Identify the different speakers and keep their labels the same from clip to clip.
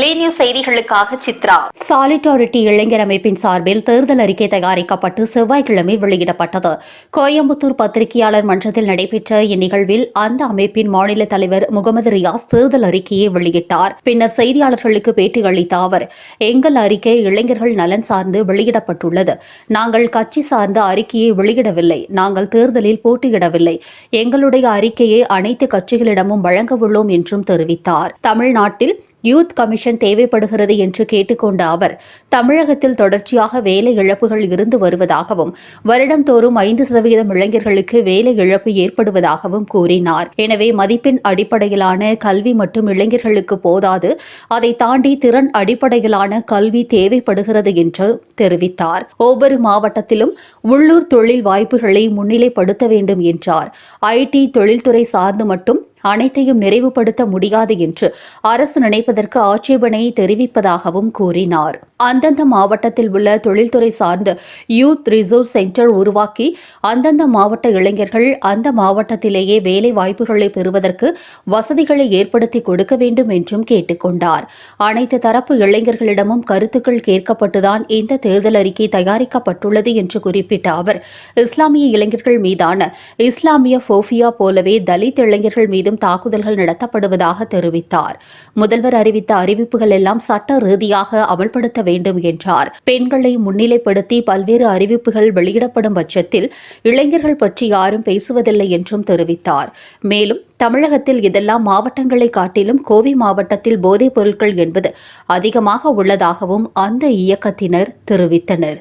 Speaker 1: லீனியூ செய்திகளுக்காக சித்ரா.
Speaker 2: சாலிட்டாரிட்டி இளைஞர் அமைப்பின் சார்பில் தேர்தல் அறிக்கை தயாரிக்கப்பட்டு செவ்வாய்க்கிழமை வெளியிடப்பட்டது. கோயம்புத்தூர் பத்திரிகையாளர் மன்றத்தில் நடைபெற்ற இந்நிகழ்வில் அந்த அமைப்பின் மாநில தலைவர் முகமது ரியாஸ் தேர்தல் அறிக்கையை வெளியிட்டார். பின்னர் செய்தியாளர்களுக்கு பேட்டியளித்த அவர் எங்கள் அறிக்கை இளைஞர்கள் நலன் சார்ந்து வெளியிடப்பட்டுள்ளது. நாங்கள் கட்சி சார்ந்த அறிக்கையை வெளியிடவில்லை. நாங்கள் தேர்தலில் போட்டியிடவில்லை. எங்களுடைய அறிக்கையை அனைத்து கட்சிகளிடமும் வழங்க உள்ளோம் என்றும் தெரிவித்தார். தமிழ்நாட்டில் யூத் கமிஷன் தேவைப்படுகிறது என்று கேட்டுக்கொண்ட அவர் தமிழகத்தில் தொடர்ச்சியாக வேலை இழப்புகள் இருந்து வருவதாகவும் வருடம்தோறும் ஐந்து சதவீதம் இளைஞர்களுக்கு வேலை இழப்பு ஏற்படுவதாகவும் கூறினார். எனவே மதிப்பெண் அடிப்படையிலான கல்வி மட்டும் இளைஞர்களுக்கு போதாது அதை தாண்டி திறன் அடிப்படையிலான கல்வி தேவைப்படுகிறது என்று தெரிவித்தார். ஒவ்வொரு மாவட்டத்திலும் உள்ளூர் தொழில் வாய்ப்புகளை முன்னிலைப்படுத்த வேண்டும் என்றார். ஐடி தொழில்துறை சார்ந்து மட்டும் அனைத்தையும் நிறைவுபடுத்த முடியாது என்று அரசு நினைப்பதற்கு ஆட்சேபனையை தெரிவிப்பதாகவும் கூறினார். அந்தந்த மாவட்டத்தில் உள்ள தொழில்துறை சார்ந்து யூத் ரிசோர்ஸ் சென்டர் உருவாக்கி அந்தந்த மாவட்ட இளைஞர்கள் அந்த மாவட்டத்திலேயே வேலை வாய்ப்புகளை பெறுவதற்கு வசதிகளை ஏற்படுத்தி கொடுக்க வேண்டும் என்றும் கேட்டுக்கொண்டார். அனைத்து தரப்பு இளைஞர்களிடமும் கருத்துக்கள் கேட்கப்பட்டுதான் இந்த தேர்தல் அறிக்கை தயாரிக்கப்பட்டுள்ளது என்று குறிப்பிட்ட அவர் இஸ்லாமிய இளைஞர்கள் மீதான இஸ்லாமிய போஃபியா போலவே தலித் இளைஞர்கள் மீதும் தாக்குதல்கள் நடத்தப்படுவதாக தெரிவித்தார். முதல்வர் அறிவித்த அறிவிப்புகள் எல்லாம் சட்ட ரீதியாக அமல்படுத்த வேண்டும் என்றார். பெண்களை முன்னிலைப்படுத்தி பல்வேறு அறிவிப்புகள் வெளியிடப்படும் பட்சத்தில் இளைஞர்கள் பற்றி யாரும் பேசுவதில்லை என்றும் தெரிவித்தார். மேலும் தமிழகத்தில் இதெல்லாம் மாவட்டங்களை காட்டிலும் கோவை மாவட்டத்தில் போதைப் பொருட்கள் என்பது அதிகமாக உள்ளதாகவும் அந்த இயக்கத்தினர் தெரிவித்தனர்.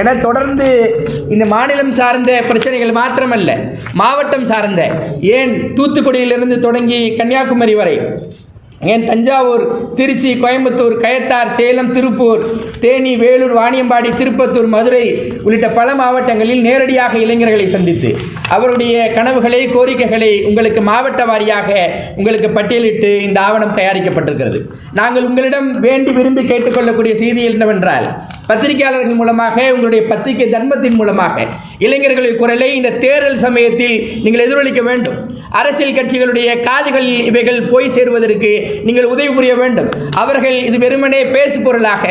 Speaker 3: என தொடர்ந்து இந்த மாநிலம் சார்ந்த பிரச்சனைகள் மாத்திரமல்ல மாவட்டம் சார்ந்த ஏன் தூத்துக்குடியிலிருந்து தொடங்கி கன்னியாகுமரி வரை ஏன் தஞ்சாவூர் திருச்சி கோயம்புத்தூர் கயத்தார் சேலம் திருப்பூர் தேனி வேலூர் வாணியம்பாடி திருப்பத்தூர் மதுரை உள்ளிட்ட பல மாவட்டங்களில் நேரடியாக இளைஞர்களை சந்தித்து அவருடைய கனவுகளை கோரிக்கைகளை உங்களுக்கு மாவட்ட வாரியாக உங்களுக்கு பட்டியலிட்டு இந்த ஆவணம் தயாரிக்கப்பட்டிருக்கிறது. நாங்கள் உங்களிடம் வேண்டி விரும்பி கேட்டுக்கொள்ளக்கூடிய செய்தி என்னவென்றால் பத்திரிகையாளர்கள் மூலமாக உங்களுடைய பத்திரிகை தர்மத்தின் மூலமாக. இளைஞர்களின் குரலை இந்த தேர்தல் சமயத்தில் நீங்கள் எதிரொலிக்க வேண்டும். அரசியல் கட்சிகளுடைய காதுகளில் இவைகள் போய் சேருவதற்கு நீங்கள் உதவி புரிய வேண்டும். அவர்கள் இது வெறுமனே பேசு பொருளாக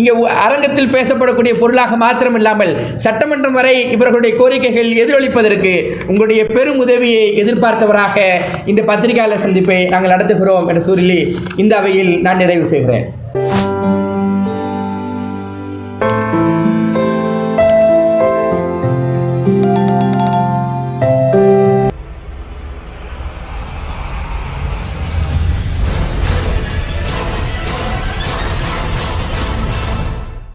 Speaker 3: இங்கே அரங்கத்தில் பேசப்படக்கூடிய பொருளாக மாத்திரமில்லாமல் சட்டமன்றம் வரை இவர்களுடைய கோரிக்கைகள் எதிரொலிப்பதற்கு உங்களுடைய பெரும் உதவியை எதிர்பார்த்தவராக இந்த பத்திரிகையாளர் சந்திப்பை நாங்கள் நடத்துகிறோம் என சூழலில் இந்த அவையில் நான் நிறைவு செய்கிறேன்.